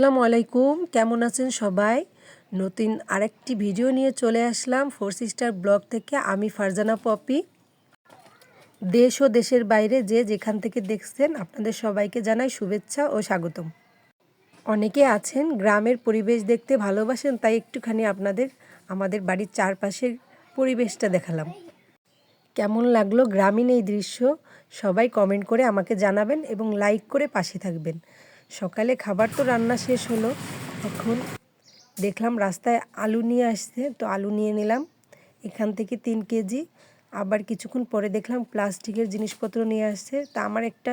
আসসালামু আলাইকুম। কেমন আছেন সবাই? নতুন আরেকটি ভিডিও নিয়ে চলে আসলাম ফোর সিস্টার ব্লগ থেকে। আমি ফারজানা পপি। দেশ ও দেশের বাইরে যে যেখান থেকে দেখছেন, আপনাদের সবাইকে জানাই শুভেচ্ছা ও স্বাগতম। অনেকে আছেন, গ্রামের পরিবেশ দেখতে ভালোবাসেন, তাই একটুখানি আপনাদের, আমাদের বাড়ির চারপাশের পরিবেশটা দেখালাম। কেমন লাগল গ্রামীণ এই দৃশ্য? সবাই কমেন্ট করে আমাকে জানাবেন এবং লাইক করে পাশে থাকবেন। সকালে খাবার তো রান্না শেষ হলো। এখন দেখলাম রাস্তায় আলু নিয়ে আসছে, তো আলু নিয়ে নিলাম। এখান থেকে তিন কেজি। আবার কিছুক্ষণ পরে দেখলাম প্লাস্টিকের জিনিসপত্র নিয়ে আসছে। তা আমার একটা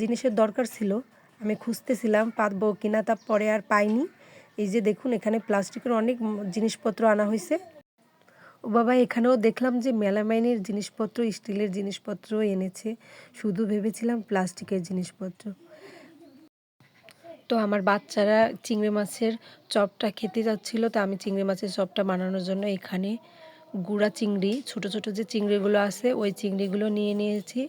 জিনিসের দরকার ছিল। আমি খুঁজতেছিলাম পাতবো কিনা, তা পরে আর পাইনি। এই যে দেখুন, এখানে প্লাস্টিকের অনেক জিনিসপত্র আনা হয়েছে। ও বাবা, এখানেও দেখলাম যে মেলামাইনের জিনিসপত্র, স্টিলের জিনিসপত্র এনেছে। শুধু ভেবেছিলাম প্লাস্টিকের জিনিসপত্র। তো আমার বাচ্চারা চিংড়ি মাছের চপটা খেতে যাচ্ছিল, তো আমি চিংড়ি মাছের চপটা বানানোর জন্য এখানে গুঁড়া চিংড়ি, ছোট ছোট যে চিংড়িগুলো আছে ওই চিংড়িগুলো নিয়ে নিয়েছি।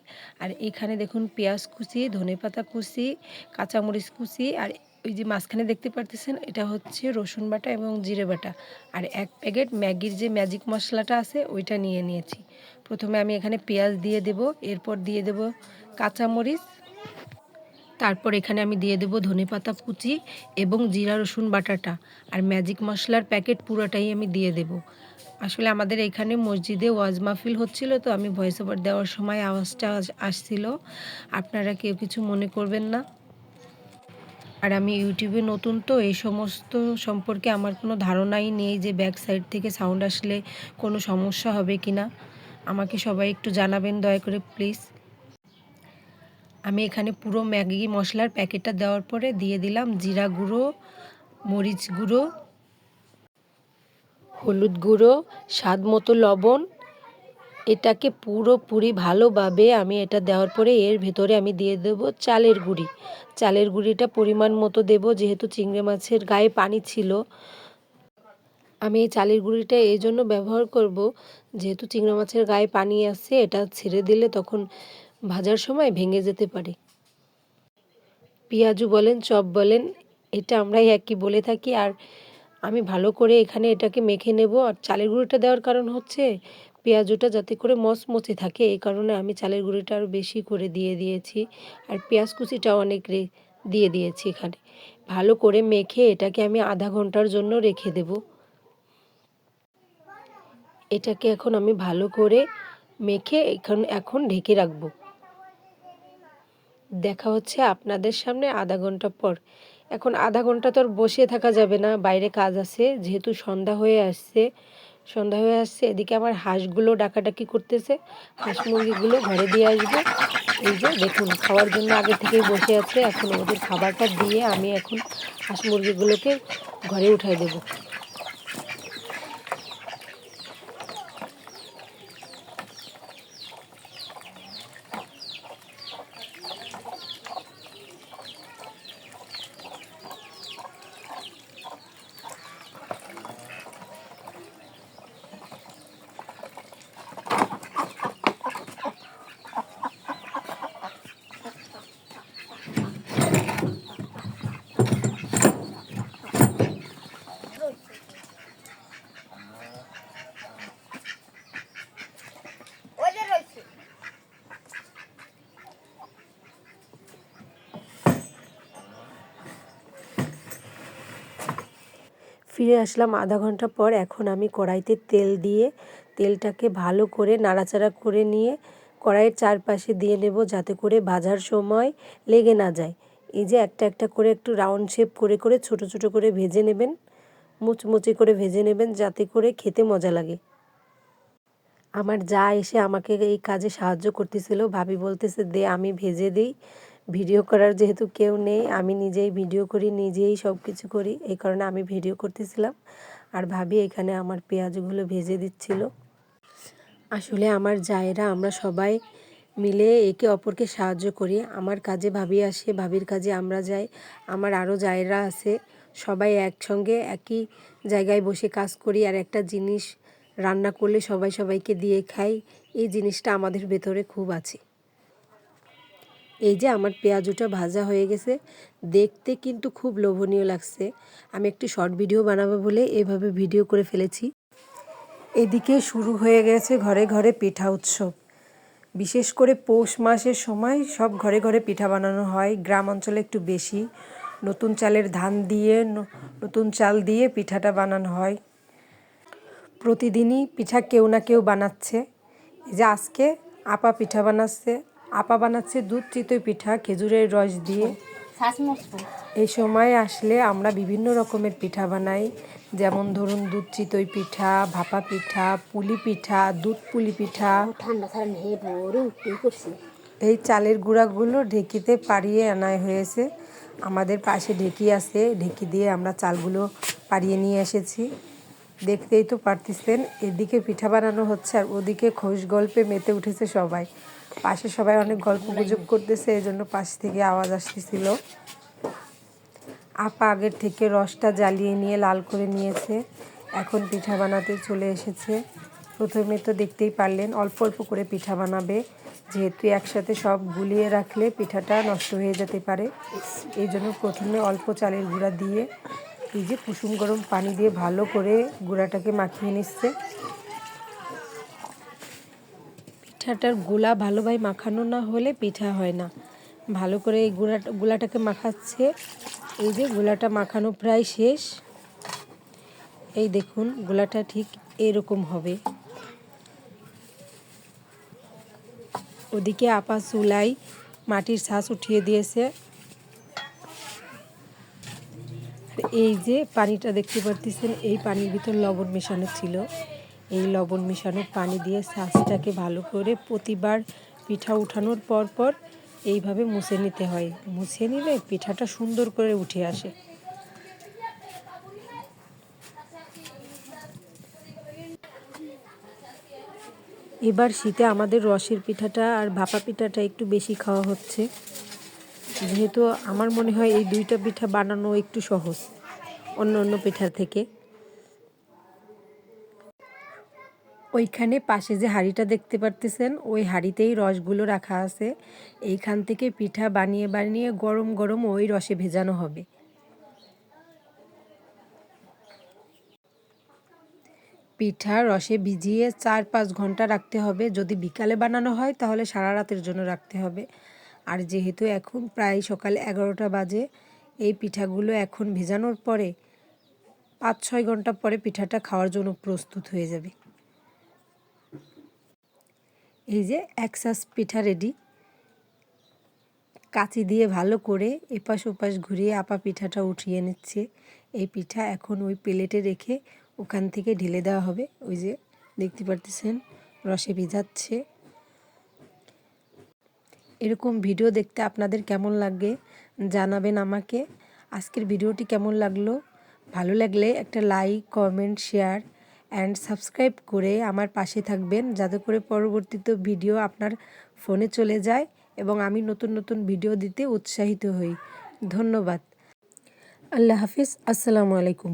আর এখানে দেখুন পেঁয়াজ কুচি, ধনে পাতা কুচি, কাঁচামরিচ কুচি, আর ওই যে মাঝখানে দেখতে পারতেছেন এটা হচ্ছে রসুন বাটা এবং জিরে বাটা। আর এক প্যাকেট ম্যাগির যে ম্যাজিক মশলাটা আছে ওইটা নিয়ে নিয়েছি। প্রথমে আমি এখানে পেঁয়াজ দিয়ে দেব, এরপর দিয়ে দেব কাঁচামরিচ তারপর এখানে আমি দিয়ে দেবো ধনে পাতা কুচি এবং জিরা রসুন বাটাটা। আর ম্যাজিক মশলার প্যাকেট পুরোটাই আমি দিয়ে দেব। আসলে আমাদের এখানে মসজিদে ওয়াজ মাহফিল হচ্ছিল তো আমি ভয়েস ওভার দেওয়ার সময় আওয়াজটা আসছিল। আপনারা কেউ কিছু মনে করবেন না। আর আমি ইউটিউবে নতুন তো, এই সমস্ত সম্পর্কে আমার কোনো ধারণাই নেই যে ব্যাক সাইড থেকে সাউন্ড আসলে কোনো সমস্যা হবে কি না আমাকে সবাই একটু জানাবেন দয়া করে প্লিজ আমি এখানে পুরো ম্যাগি মশলার প্যাকেটটা দেওয়ার পরে দিয়ে দিলাম জিরা গুঁড়ো, মরিচ গুঁড়ো, হলুদ গুঁড়ো, স্বাদ মতো লবণ। এটাকে পুরোপুরি ভালোভাবে আমি এটা দেওয়ার পরে এর ভেতরে আমি দিয়ে দেব চালের গুঁড়ি। চালের গুঁড়িটা পরিমাণ মতো দেব, যেহেতু চিংড়ি মাছের গায়ে পানি ছিল। আমি এই চালের গুঁড়িটা এই জন্য ব্যবহার করব, যেহেতু চিংড়ি মাছের গায়ে পানি আছে, এটা ছেড়ে দিলে তখন ভাজার সময় ভেঙে যেতে পারে। পেঁয়াজু বলেন, চপ বলেন, এটা আমরাই একই বলে থাকি। আর আমি ভালো করে এখানে এটাকে মেখে নেব। আর চালের গুঁড়োটা দেওয়ার কারণ হচ্ছে, পেঁয়াজুটা যাতে করে মচমচে থাকে। এই কারণে আমি চালের গুঁড়োটা আরও বেশি করে দিয়ে দিয়েছি। আর পেঁয়াজ কুচিটাও অনেক রে, দিয়ে দিয়েছি এখানে। ভালো করে মেখে এটাকে আমি আধা ঘণ্টার জন্য রেখে দেব। এটাকে এখন আমি ভালো করে মেখে এখন এখন ঢেকে রাখব। দেখা হচ্ছে আপনাদের সামনে আধা ঘণ্টা পর। এখন আধা ঘণ্টা তো আর বসে থাকা যাবে না, বাইরে কাজ আছে, যেহেতু সন্ধ্যা হয়ে আসছে, সন্ধ্যা হয়ে আসছে, এদিকে আমার হাঁসগুলো ডাকাডাকি করতেছে, হাঁস মুরগিগুলো ঘরে দিয়ে আসবে। এই যে দেখুন, খাওয়ার জন্য আগে থেকেই বসে আছে, এখন ওদের খাবারটা দিয়ে আমি এখন হাঁস মুরগিগুলোকে ঘরে উঠাই দেবো। ফিরে আসলাম আধা ঘণ্টা পর। এখন আমি কড়াইতে তেল দিয়ে তেলটাকে ভালো করে নাড়াচাড়া করে নিয়ে কড়াইয়ের চারপাশে দিয়ে নেব যাতে করে ভাজার সময় লেগে না যায়। এই যে একটা একটা করে একটু রাউন্ড শেপ করে করে ছোট ছোট করে ভেজে নেবেন। মুচমুচি করে ভেজে নেবেন যাতে করে খেতে মজা লাগে। আমার যা এসে আমাকে এই কাজে সাহায্য করতেছিল। ভাবি বলতেছে, দে, আমি ভেজে দিই। ভিডিও করার যেহেতু কেউ নেই, আমি নিজেই ভিডিও করি, নিজেই সব কিছু করি, এই কারণে আমি ভিডিও করতেছিলাম। আর ভাবি এখানে আমার পেঁয়াজগুলো ভেজে দিচ্ছিল। আসলে আমার জায়েরা, আমরা সবাই মিলে একে অপরকে সাহায্য করি। আমার কাজে ভাবি আসে, ভাবির কাজে আমরা যাই, আমার আরও জায়েরা আছে। সবাই একসঙ্গে একই জায়গায় বসে কাজ করি আর একটা জিনিস রান্না করলে সবাই সবাইকে দিয়ে খাই। এই জিনিসটা আমাদের ভেতরে খুব আছে। এই যে আমার পেঁয়াজুটা ভাজা হয়ে গেছে, দেখতে কিন্তু খুব লোভনীয় লাগছে। আমি একটি শর্ট ভিডিও বানাবো বলে এভাবে ভিডিও করে ফেলেছি। এদিকে শুরু হয়ে গেছে ঘরে ঘরে পিঠা উৎসব। বিশেষ করে পৌষ মাসের সময় সব ঘরে ঘরে পিঠা বানানো হয়, গ্রাম অঞ্চলে একটু বেশি। নতুন চালের ধান দিয়ে নতুন চাল দিয়ে পিঠাটা বানানো হয়। প্রতিদিনই পিঠা কেউ না কেউ বানাচ্ছে। যে আজকে আপা পিঠা বানাচ্ছে আপা বানাচ্ছে দুধ, চিতই পিঠা, খেজুরের রস দিয়ে। এই সময় আসলে আমরা বিভিন্ন রকমের পিঠা বানাই। যেমন ধরুন দুধ, চিতই পিঠা, ভাপা পিঠা, পুলি পিঠা, দুধ পুলি পিঠা। এই চালের গুঁড়াগুলো ঢেকিতে পাড়িয়ে আনা হয়েছে। আমাদের পাশে ঢেকি আছে। ঢেকি দিয়ে আমরা চালগুলো পাড়িয়ে নিয়ে এসেছি। দেখতেই তো পারতেছেন, এদিকে পিঠা বানানো হচ্ছে আর ওদিকে খোশ গল্পে মেতে উঠেছে সবাই। পাশে সবাই অনেক গল্প গুজব করতেছে এই জন্য পাশ থেকে আওয়াজ আসতেছিল। আপা আগের থেকে রসটা জ্বালিয়ে নিয়ে লাল করে নিয়েছে, এখন পিঠা বানাতে চলে এসেছে। প্রথমে তো দেখতেই পারলেন অল্প অল্প করে পিঠা বানাবে, যেহেতু একসাথে সব গুলিয়ে রাখলে পিঠাটা নষ্ট হয়ে যেতে পারে। এই জন্য প্রথমে অল্প চালের গুঁড়া দিয়ে এই যে কুসুম গরম পানি দিয়ে ভালো করে গুঁড়াটাকে মাখিয়ে নিচ্ছে। পিঠাটারগুলা ভালোভাবে মাখানো না হলে পিঠা হয় না। ভালো করে এই গুঁড়া গুলাটাকে মাখাচ্ছে। এই যে গুলাটা মাখানো প্রায় শেষ। এই দেখুন, গুলাটা ঠিক এরকম হবে। ওদিকে আপা চুলাই মাটির ছাঁচ উঠিয়ে দিয়েছে। এই যে পানিটা দেখতে পারতেছেন, এই পানির ভিতর লবণ মেশানো ছিল। এই লবণ মেশানো পানি দিয়ে ছাঁচটাকে ভালো করে প্রতিবার পিঠা উঠানোর পর পর এইভাবে মুছে নিতে হয়। মুছে নিলে পিঠাটা সুন্দর করে উঠে আসে। এবার শীতে আমাদের রসের পিঠাটা আর ভাপা পিঠাটা একটু বেশি খাওয়া হচ্ছে। যেহেতু আমার মনে হয় এই দুইটা পিঠা বানানো একটু সহজ অন্য অন্য পিঠার থেকে। ওইখানে পাশে যে হাঁড়িটা দেখতে পারতেছেন, ওই হাঁড়িতেই রসগুলো রাখা আছে। এইখান থেকে পিঠা বানিয়ে বানিয়ে গরম গরম ওই রসে ভেজানো হবে। পিঠা রসে ভিজিয়ে চার পাঁচ ঘণ্টা রাখতে হবে। যদি বিকালে বানানো হয়, তাহলে সারা রাতের জন্য রাখতে হবে। আর যেহেতু এখন প্রায় সকাল এগারোটা বাজে, এই পিঠাগুলো এখন ভেজানোর পরে পাঁচ ছয় ঘণ্টা পরে পিঠাটা খাওয়ার জন্য প্রস্তুত হয়ে যাবে। এই যে এক সাস পিঠা রেডি কাঁচি দিয়ে ভালো করে এপাশ ওপাশ ঘুরিয়ে আপা পিঠাটা উঠিয়ে নিচ্ছে। এই পিঠা এখন ওই প্লেটে রেখে ওখান থেকে ঢেলে দেওয়া হবে। ওই যে দেখতে পারতেছেন, রসে ভিজাচ্ছে। এরকম ভিডিও দেখতে আপনাদের কেমন লাগে জানাবেন আমাকে। আজকের ভিডিওটি কেমন লাগল? ভালো লাগলে একটা like comment share and subscribe করে আমার পাশে থাকবেন যাতে করে পরবর্তীতে ভিডিও আপনার ফোনে চলে যায় এবং আমি নতুন নতুন ভিডিও দিতে উৎসাহিত হই। ধন্যবাদ। আল্লাহ হাফিজ। আসসালামু আলাইকুম।